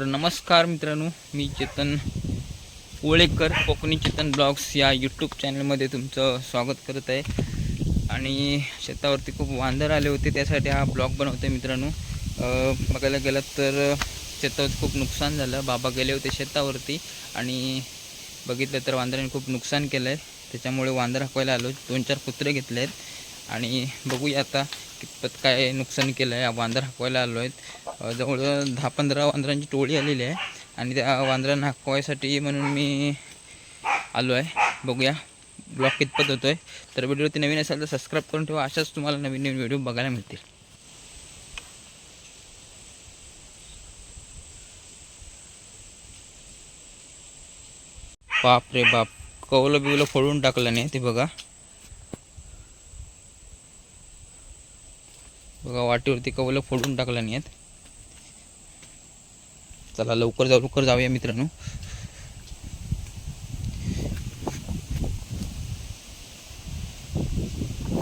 तर नमस्कार मित्रांनो मी चेतन ओळेकर कोकणी चेतन ब्लॉग्स या यूट्यूब चॅनलमध्ये तुमचं स्वागत करत आहे. आणि शेतावरती खूप वांदर आले होते त्यासाठी हा ब्लॉग बनवतो आहे मित्रांनो बघायला गेलं तर शेतावरती खूप नुकसान झालं. बाबा गेले होते शेतावरती आणि बघितलं तर वांदराने खूप नुकसान केलं आहे त्याच्यामुळे वांदर हाकवायला आलो. दोन चार कुत्रे घेतले आहेत आणि बघूया आता कितपत काय नुकसान केलं आहे वांदर हाकवायला आलो आहेत. जवळ दहा पंधरा वांदरांची टोळी आलेली आहे. आणि त्या वांदरांना हाकवायसाठी म्हणून मी आलो आहे. बघूया ब्लॉग कितपत होतो आहे तर व्हिडिओवरती नवीन असेल तर सबस्क्राईब करून ठेवा. अशाच तुम्हाला नवीन नवीन व्हिडिओ बघायला मिळतील. बाप रे बाप. कवलं बिवलं फोडून टाकलं नाही ते बघा बघा वाटेवरती कवलं फोडून टाकलं नाही आहेत चला लवकर जाऊ लवकर जाऊया मित्रांनो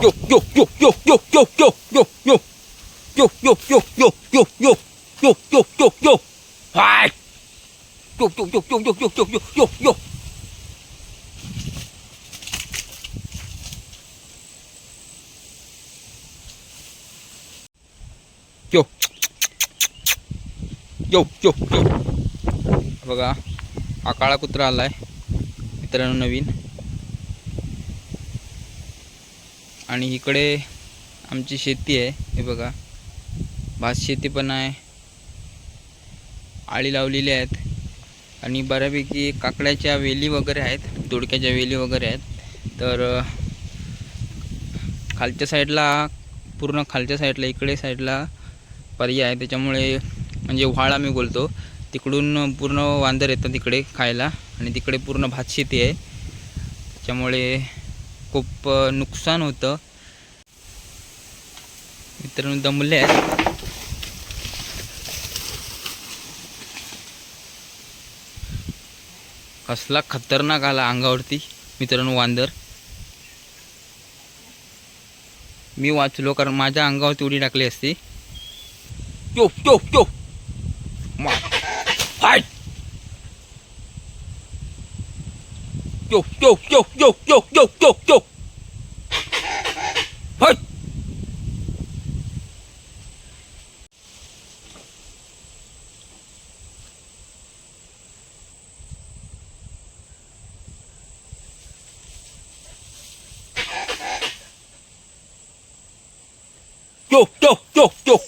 यो यो यो यो यो यो यो यो यो यो यो यो यो यो यो यो यो यो यो हाय यो यो यो यो यो यो यो यो यो यो यो यो यो यो. बघा हा काळा कुत्रा आलाय मित्रांनो नवीन. आणि इकडे आमची शेती आहे हे बघा. भात शेती पण आहे. आळी लावलेली आहेत. आणि बऱ्यापैकी काकड्याच्या वेली वगैरे आहेत दोडक्याच्या वेली वगैरे आहेत. तर खालच्या साईडला पूर्ण खालच्या साईडला इकडे साईडला पर्याय आहे. त्याच्यामुळे म्हणजे व्हाळ आम्ही बोलतो. तिकडून पूर्ण वांदर येतं तिकडे खायला आणि तिकडे पूर्ण भात शेती आहे. त्याच्यामुळे खूप नुकसान होतं. मित्रांनो दमले आहेत. कसला खतरनाक आला अंगावरती मित्रांनो वांदर. मी वाचलो कारण माझ्या अंगावरती उडी टाकली असती. यो यो यो मा हाय यो यो यो यो यो यो यो यो हाय yo yo yo yo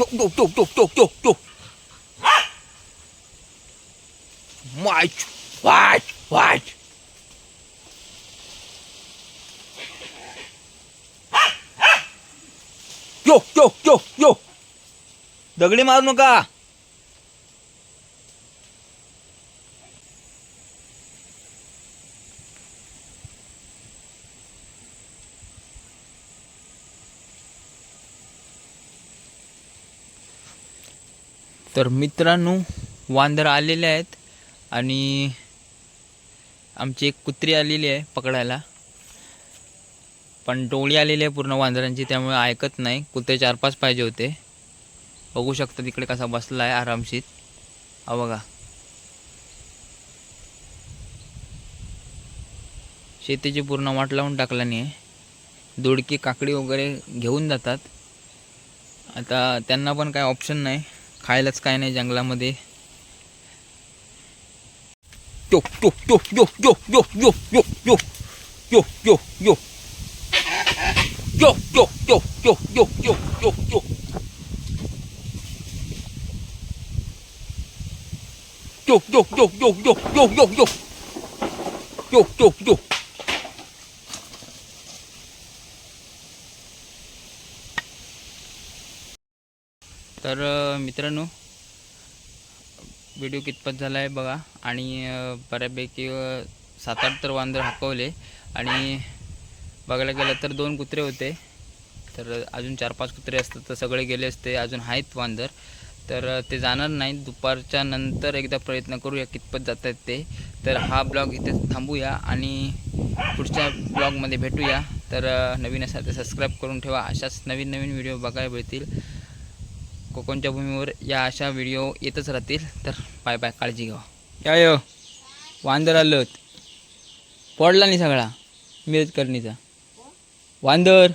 chục chục chục chục chục chục, chụp. Chụp mày mày mày chục chục chục chục, đừng đi mau nó cả तर मित्रांनो वांदर आलेले आहेत आणि आमची एक कुत्री आलेली आहे पकडायला. पण टोळी आलेली आहे पूर्ण वांदरांची त्यामुळे ऐकत नाही. कुत्रे चार पाच पाहिजे होते. बघू शकता तिकडे कसा बसला आहे आरामशीत हा बघा. शेतीची पूर्ण वाट लावून टाकला नाही दोडकी काकडी वगैरे घेऊन जातात. आता त्यांना पण काय ऑप्शन नाही. खायलाच काय नाही जंगलामध्ये यो यो यो यो यो यो यो यो यो यो यो यो yo yo yo yo yo yo yo yo yo yo yo yo yo yo yo yo yo yo yo तर मित्रांनो व्हिडिओ कितपत झाला आहे बघा. आणि बऱ्यापैकी सात आठ तर वांदर हाकवले. आणि बघायला गेलं तर दोन कुत्रे होते. तर अजून चार पाच कुत्रे असतात तर सगळे गेले असते. अजून आहेत वांदर तर ते जाणार नाहीत. दुपारच्या नंतर एकदा प्रयत्न करूया कितपत जात आहेत ते. तर हा ब्लॉग इथे थांबूया आणि पुढच्या ब्लॉगमध्ये भेटूया. तर नवीन असा ते सबस्क्राईब करून ठेवा. अशाच नवीन नवीन व्हिडिओ बघायला मिळतील. कोकणच्या भूमीवर या अशा व्हिडिओ येतच राहतील तर बाय बाय काळजी घ्या. या वांदर आलं पडला नाही सगळा. मिरज करणीचा. वांदर.